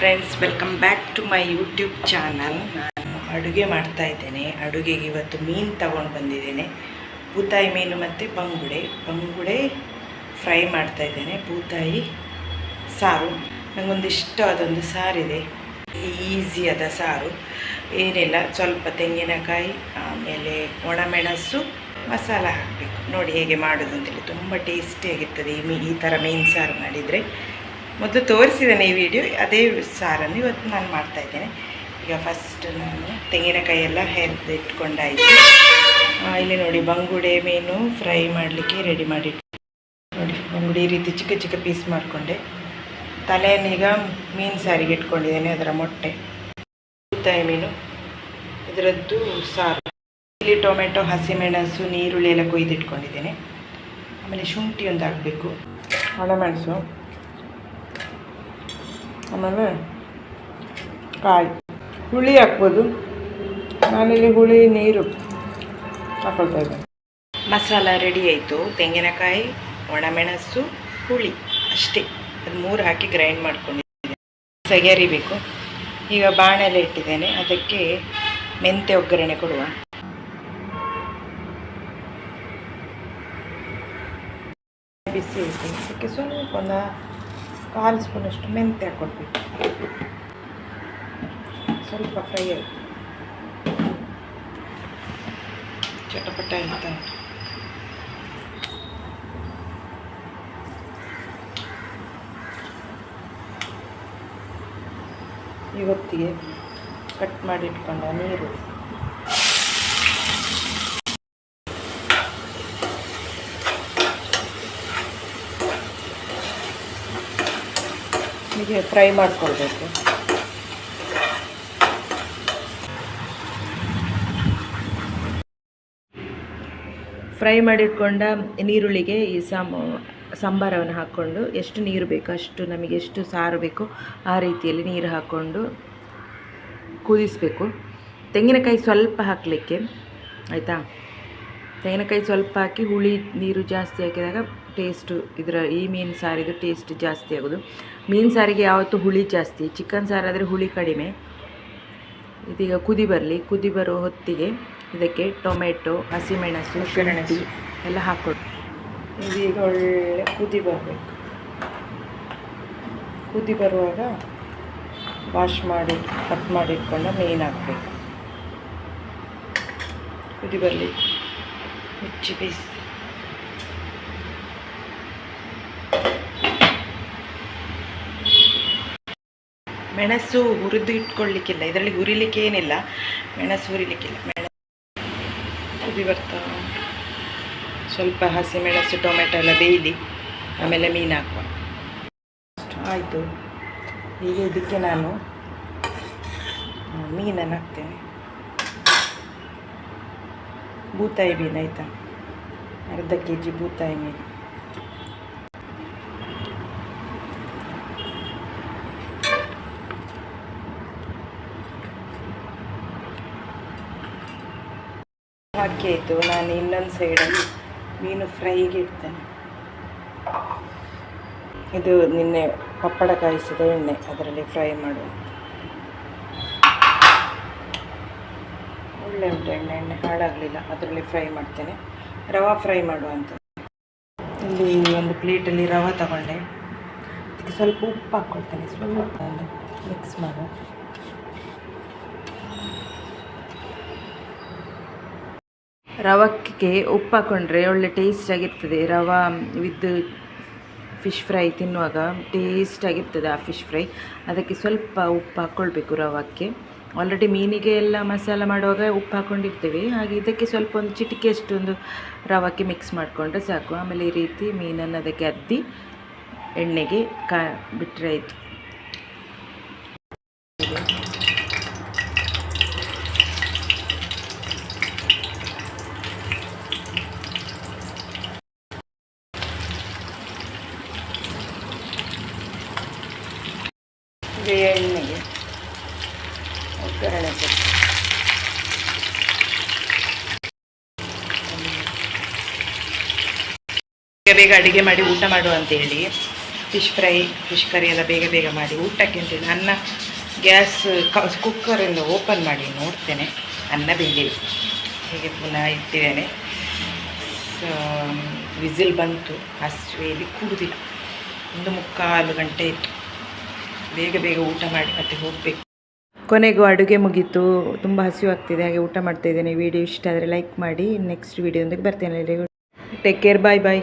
Friends welcome back to my YouTube channel ನಾನು ಅಡುಗೆ ಮಾಡ್ತಾ ಇದ್ದೇನೆ. ಅಡುಗೆಗೆ ಇವತ್ತು ಮೀನು ತಗೊಂಡು ಬಂದಿದ್ದೇನೆ. ಬೂತಾಯಿ ಮೀನು ಮತ್ತು ಬಂಗುಡೆ. ಬಂಗುಡೆ ಫ್ರೈ ಮಾಡ್ತಾ ಇದ್ದೇನೆ. ಬೂತಾಯಿ ಸಾರು. ನನಗೊಂದು ಇಷ್ಟವಾದೊಂದು ಸಾರಿದೆ ಈಸಿಯಾದ ಸಾರು. ಏನಿಲ್ಲ, ಸ್ವಲ್ಪ ತೆಂಗಿನಕಾಯಿ, ಆಮೇಲೆ ಒಣಮೆಣಸು, ಮಸಾಲ ಹಾಕಬೇಕು. ನೋಡಿ ಹೇಗೆ ಮಾಡೋದು ಅಂತೇಳಿ ತುಂಬ ಟೇಸ್ಟಿಯಾಗಿರ್ತದೆ ಈ ಮೀ ಈ ಥರ ಮೀನು ಸಾರು ಮಾಡಿದರೆ. ಮೊದಲು ತೋರಿಸಿದ್ದೇನೆ ಈ ವಿಡಿಯೋ ಅದೇ ಸಾರನ್ನು ಇವತ್ತು ನಾನು ಮಾಡ್ತಾ ಇದ್ದೇನೆ. ಈಗ ಫಸ್ಟ್ ನಾನು ತೆಂಗಿನಕಾಯಿ ಎಲ್ಲ ಹೆರ್ದು ಇಟ್ಕೊಂಡಾಯಿತು ಇಲ್ಲಿ ನೋಡಿ ಬಂಗುಡೆ ಮೀನು ಫ್ರೈ ಮಾಡಲಿಕ್ಕೆ ರೆಡಿ ಮಾಡಿ ನೋಡಿ, ಬಂಗುಡೆ ಈ ರೀತಿ ಚಿಕ್ಕ ಚಿಕ್ಕ ಪೀಸ್ ಮಾಡಿಕೊಂಡೆ. ತಲೆಯನ್ನೀಗ ಮೀನು ಸಾರಿಗೆ ಇಟ್ಕೊಂಡಿದ್ದೇನೆ, ಅದರ ಮೊಟ್ಟೆ. ಉತ್ತಾಯಿ ಮೀನು. ಇದರದ್ದು ಸಾರು. ಇಲ್ಲಿ ಟೊಮೆಟೊ, ಹಸಿಮೆಣಸು, ನೀರುಳ್ಳಿ ಎಲ್ಲ ಕೊಯ್ದಿಟ್ಕೊಂಡಿದ್ದೇನೆ. ಆಮೇಲೆ ಶುಂಠಿ ಒಂದು ಹಾಕಬೇಕು ಒಣಮೆಣಸು ಆಮೇಲೆ ಕಾಯಿ. ಹುಳಿ ಹಾಕ್ಬೋದು. ನಾನಿಲ್ಲಿ ಹುಳಿ, ನೀರು ಹಾಕೊಳ್ತಾ ಇದ್ದೆ ಮಸಾಲ ರೆಡಿ ಆಯಿತು. ತೆಂಗಿನಕಾಯಿ, ಒಣಮೆಣಸು, ಹುಳಿ ಅಷ್ಟೇ. ಅದು ಮೂರು ಹಾಕಿ ಗ್ರೈಂಡ್ ಮಾಡ್ಕೊಂಡಿದ್ದೀನಿ. ಸೆಗೆರಿಬೇಕು ಈಗ ಬಾಣಲೆ ಇಟ್ಟಿದ್ದೇನೆ. ಅದಕ್ಕೆ ಮೆಂತೆ ಒಗ್ಗರಣೆ ಕೊಡುವ. ಬಿಸಿ ಐತೆ ಅದಕ್ಕೆ ಸ್ವಲ್ಪ ಒಂದು ಕಾಲು ಸ್ಪೂನಷ್ಟು ಮೆಂತೆ ಹಾಕ್ಕೊಳ್ಬೇಕು ಸ್ವಲ್ಪ ಫ್ರೈ ಆಯಿತು. ಚಟಪಟ ಅಂತ ಉಂಟು. ಇವತ್ತಿಗೆ ಕಟ್ ಮಾಡಿ ಇಟ್ಕೊಂಡ ನೀರು. ಹೀಗೆ ಫ್ರೈ ಮಾಡ್ಕೊಳ್ಬೇಕು. ಫ್ರೈ ಮಾಡಿಟ್ಕೊಂಡ ನೀರುಳ್ಳಿಗೆ ಈ ಸಾಮ, ಸಾಂಬಾರವನ್ನು ಹಾಕ್ಕೊಂಡು ಎಷ್ಟು ನೀರು ಬೇಕು ಅಷ್ಟು ನಮಗೆ ಎಷ್ಟು ಸಾರು ಬೇಕು ಆ ರೀತಿಯಲ್ಲಿ ನೀರು ಹಾಕ್ಕೊಂಡು ಕುದಿಸಬೇಕು. ತೆಂಗಿನಕಾಯಿ ಸ್ವಲ್ಪ ಹಾಕಲಿಕ್ಕೆ, ಆಯಿತಾ? ತೆಂಗಿನಕಾಯಿ ಸ್ವಲ್ಪ ಹಾಕಿ ಹುಳಿ ನೀರು ಜಾಸ್ತಿ ಹಾಕಿದಾಗ ಟೇಸ್ಟು ಇದರ ಈ ಮೀನು ಸಾರಿದು ಟೇಸ್ಟ್ ಜಾಸ್ತಿ ಆಗೋದು. ಮೀನು ಸಾರಿಗೆ ಯಾವತ್ತೂ ಹುಳಿ ಜಾಸ್ತಿ, ಚಿಕನ್ ಸಾರಾದರೆ ಹುಳಿ ಕಡಿಮೆ. ಇದೀಗ ಕುದಿ ಬರಲಿ, ಕುದಿ ಬರೋ ಹೊತ್ತಿಗೆ ಇದಕ್ಕೆ ಟೊಮೆಟೊ, ಹಸಿಮೆಣಸು, ಶುಂಠಿ ಎಲ್ಲ ಹಾಕ್ಕೊಡು. ಇದೀಗ ಒಳ್ಳೆ ಕುದಿ ಬರಬೇಕು. ಕುದಿ ಬರುವಾಗ ವಾಶ್ ಮಾಡಿ ಕಟ್ ಮಾಡಿ ಇಟ್ಕೊಂಡ ಮೀನು ಹಾಕಬೇಕು. ಕುದಿ ಬರಲಿ. ಮುಚ್ಚಿ ಬೇಯಿಸಿ ಮೆಣಸು ಹುರಿದು ಇಟ್ಕೊಳ್ಳಿಕ್ಕಿಲ್ಲ. ಇದರಲ್ಲಿ ಹುರಿಲಿಕ್ಕೆ ಏನಿಲ್ಲ. ಮೆಣಸು ಹುರಿಲಿಕ್ಕಿಲ್ಲ. ಮೆಣಸು ಕುದಿ ಬರ್ತಾ ಸ್ವಲ್ಪ ಸ್ವಲ್ಪ ಹಸಿಮೆಣಸು ಟೊಮೆಟೊ ಎಲ್ಲ ಬೇಯಲಿ. ಆಮೇಲೆ ಮೀನು ಹಾಕುವ. ಆಯಿತು. ಈಗ ಇದಕ್ಕೆ ನಾನು ಮೀನನ್ನು ಹಾಕ್ತೇನೆ. ಬೂತಾಯಿ ಮೀನು ಆಯಿತಾ? ಅರ್ಧ ಕೆ ಜಿ ಬೂತಾಯಿ ಮೀನು. ಹಾಕಿ ಆಯಿತು ನಾನು ಇನ್ನೊಂದು ಸೈಡಲ್ಲಿ ಮೀನು ಫ್ರೈಗೆ ಇಡ್ತೇನೆ. ಇದು ನಿನ್ನೆ ಪಪ್ಪಡ ಕಾಯಿಸಿದ ಎಣ್ಣೆ, ಅದರಲ್ಲಿ ಫ್ರೈ ಮಾಡುವ. ಒಳ್ಳೆ ಉಂಟು, ಎಣ್ಣೆ ಎಣ್ಣೆ ಹಾಳಾಗಲಿಲ್ಲ. ಅದರಲ್ಲಿ ಫ್ರೈ ಮಾಡ್ತೇನೆ. ರವೆ ಫ್ರೈ ಮಾಡುವಂಥದ್ದು. ಇಲ್ಲಿ ಒಂದು ಪ್ಲೇಟಲ್ಲಿ ರವೆ ತಗೊಂಡೆ. ಅದಕ್ಕೆ ಸ್ವಲ್ಪ ಉಪ್ಪು ಹಾಕ್ಕೊಳ್ತೇನೆ, ಸ್ವಲ್ಪ ಮಿಕ್ಸ್ ಮಾಡುವ. ರವಕ್ಕೆ ಉಪ್ಪು ಹಾಕೊಂಡ್ರೆ ಒಳ್ಳೆ ಟೇಸ್ಟಾಗಿರ್ತದೆ ರವೆ ವಿತ್ ಫಿಶ್ ಫ್ರೈ ತಿನ್ನುವಾಗ ಟೇಸ್ಟಾಗಿರ್ತದೆ ಆ ಫಿಶ್ ಫ್ರೈ ಅದಕ್ಕೆ ಸ್ವಲ್ಪ ಉಪ್ಪು ಹಾಕ್ಕೊಳ್ಬೇಕು ರವಕ್ಕೆ. ಆಲ್ರೆಡಿ ಮೀನಿಗೆ ಎಲ್ಲ ಮಸಾಲ ಮಾಡುವಾಗ ಉಪ್ಪು ಹಾಕೊಂಡಿರ್ತೀವಿ. ಹಾಗೆ ಇದಕ್ಕೆ ಸ್ವಲ್ಪ ಒಂದು ಚಿಟಿಕೆಯಷ್ಟು ಒಂದು ರವಕ್ಕೆ ಮಿಕ್ಸ್ ಮಾಡಿಕೊಂಡ್ರೆ ಸಾಕು. ಆಮೇಲೆ ಈ ರೀತಿ ಮೀನನ್ನು ಅದಕ್ಕೆ ಅದ್ದಿ ಎಣ್ಣೆಗೆ ಕಾ ಬಿಟ್ಟರೆ ಆಯಿತು. ಎಣ್ಣೆಗೆ. ಬೇಗ ಬೇಗ ಅಡುಗೆ ಮಾಡಿ ಊಟ ಮಾಡು ಅಂತ ಹೇಳಿ. ಫಿಶ್ ಫ್ರೈ ಫಿಶ್ ಕರಿ ಎಲ್ಲ ಬೇಗ ಬೇಗ ಮಾಡಿ ಊಟಕ್ಕೆ ಅಂತೇಳಿ ಅನ್ನ ಗ್ಯಾಸ್ ಕುಕ್ಕರೆಲ್ಲ ಓಪನ್ ಮಾಡಿ ನೋಡ್ತೇನೆ. ಅನ್ನ ಬೆಂದಿಲ್ಲ ಹೀಗೆ ಪುನಃ ಇಟ್ಟಿದ್ದೇನೆ. ವಿಸಿಲ್ ಬಂತು. ಹಸಿವೆಯಲ್ಲಿ ಕುಡಿದಿಲ್ಲ ಒಂದು ಮುಕ್ಕಾಲು ಗಂಟೆ ಇತ್ತು ಬೇಗ ಬೇಗ ಊಟ ಮಾಡಿ ಮತ್ತೆ ಹೋಗಬೇಕು. ಕೊನೆಗೂ ಅಡುಗೆ ಮುಗೀತು. ತುಂಬ ಹಸಿವಾಗ್ತಿದೆ ಹಾಗೆ ಊಟ ಮಾಡ್ತಾ ಇದ್ದೇನೆ. ವಿಡಿಯೋ ಇಷ್ಟ ಆದರೆ ಲೈಕ್ ಮಾಡಿ. ನೆಕ್ಸ್ಟ್ ವಿಡಿಯೋದೊಂದಿಗೆ ಬರ್ತೇನೆ. ಟೇಕ್ ಕೇರ್ ಬಾಯ್ ಬಾಯ್